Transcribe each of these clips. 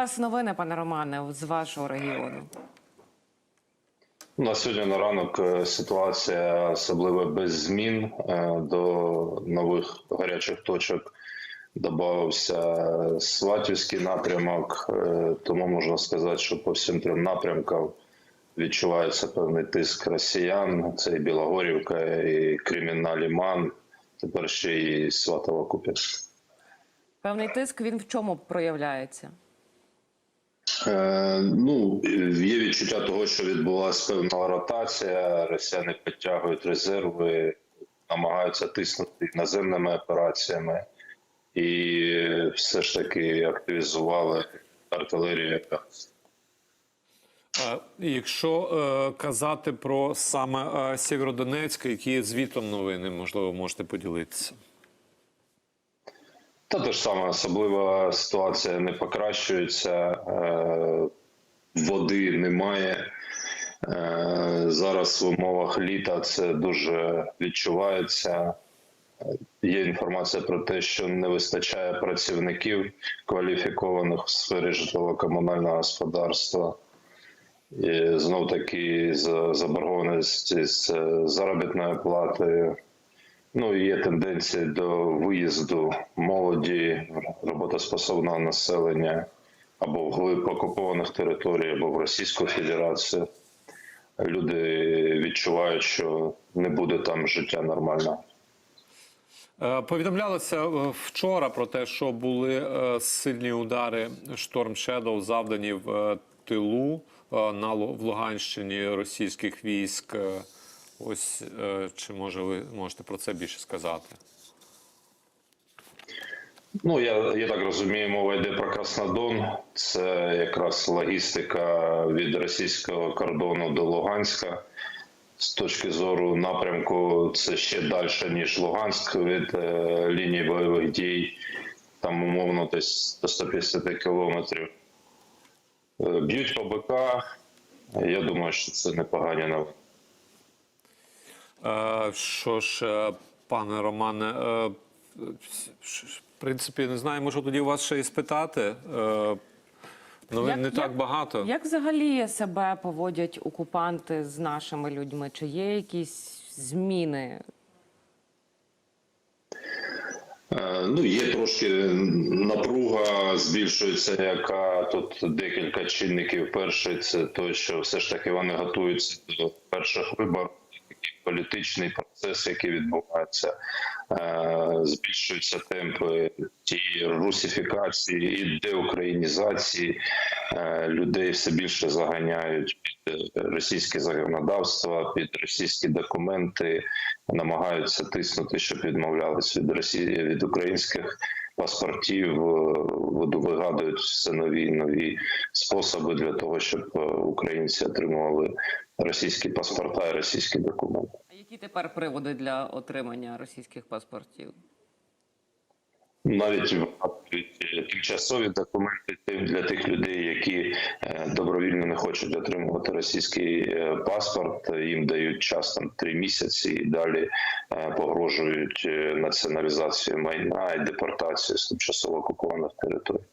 Зараз новини, пане Романе, з вашого регіону. На сьогодні на ранок е, ситуація особливо без змін Е, до нових гарячих точок. Додався Сватівський напрямок, е, тому можна сказати, що по всім трьом напрямкам відчувається певний тиск росіян. Це і Білогорівка, і Кремінна Ліман, тепер ще і Сватова Куп'янськ. Певний тиск він в чому проявляється? Е, ну, є відчуття того, що відбулася певна ротація. Росіяни підтягують резерви, намагаються тиснути наземними операціями, і все ж таки активізували артилерію. Е, Якщо е, казати про саме е, Сєвєродонецьк, які звітом новини, можливо, можете поділитися. Та те ж саме, особлива ситуація не покращується, е, води немає. Е, Зараз в умовах літа це дуже відчувається. Є інформація про те, що не вистачає працівників кваліфікованих в сфері житлово-комунального господарства. І знов таки за- заборгованість з е, заробітною платою. Ну є тенденції до виїзду молоді, роботоспособного населення або вглиб окупованих територій, або в Російську Федерацію. Люди відчувають, що не буде там життя нормального. Е, Повідомлялося е, вчора про те, що були е, сильні удари Storm Shadow завдані в тилу на в Луганщині російських військ. Ось е, чи може ви можете про це більше сказати? Ну я, я так розумію, мова йде про Краснодон. Це якраз логістика від російського кордону до Луганська. З точки зору напрямку, це ще далі, ніж Луганськ від е, лінії бойових дій. Там умовно десь до 150 кілометрів. Е, Б'ють по БК. Я думаю, що це непогані новини. Е, Що ж, е, пане Романе, е, в принципі, не знаю, можу тоді у вас ще і спитати. Новин Як- не так як- багато. Як взагалі себе поводять окупанти з нашими людьми? Чи є якісь зміни? Ну, є трошки напруга збільшується, яка тут декілька чинників. Перший це те, що все ж таки вони готуються до перших виборів. Політичний процес, який відбувається, Е, збільшуються темпи тієї русифікації і деукраїнізації. Е, Людей все більше заганяють під е, російське законодавство, під російські документи, намагаються тиснути, щоб відмовлялись від Росії від українських паспортів. е, Вигадують все нові нові способи для того, щоб е, українці отримували російські паспорта і російські документи. А які тепер приводи для отримання російських паспортів? Навіть тимчасові документи для тих людей, які е, добровільно не хочуть отримувати російський е, паспорт. Їм дають час там три місяці і далі е, погрожують націоналізацією майна і депортацією з тимчасово окупованих територій.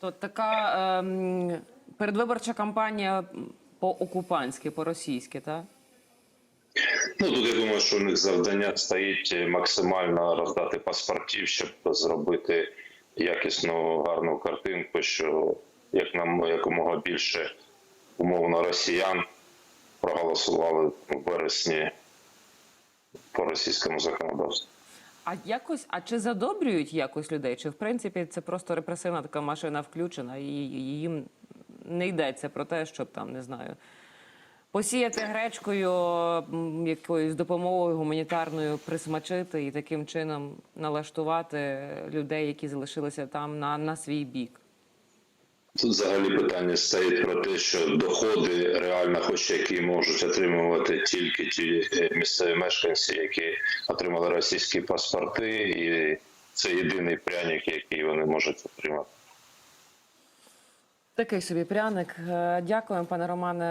То така ем, передвиборча кампанія по-окупанськи, по-російськи, так? Ну тут я думаю, що у них завдання стоїть максимально роздати паспортів, щоб зробити якісну гарну картинку, що як нам якомога більше умовно росіян проголосували в вересні по російському законодавству. А якось, а чи задобрюють якось людей? Чи в принципі це просто репресивна така машина включена, і їм не йдеться про те, щоб там не знаю. Посіяти гречкою якоюсь допомогою гуманітарною присмачити і таким чином налаштувати людей, які залишилися там на, на свій бік. Тут взагалі питання стоїть про те, що доходи реально, хоч які можуть отримувати тільки ті е, місцеві мешканці, які отримали російські паспорти, і це єдиний пряник, який вони можуть отримати. Такий собі пряник. Е, Дякуємо, пане Романе.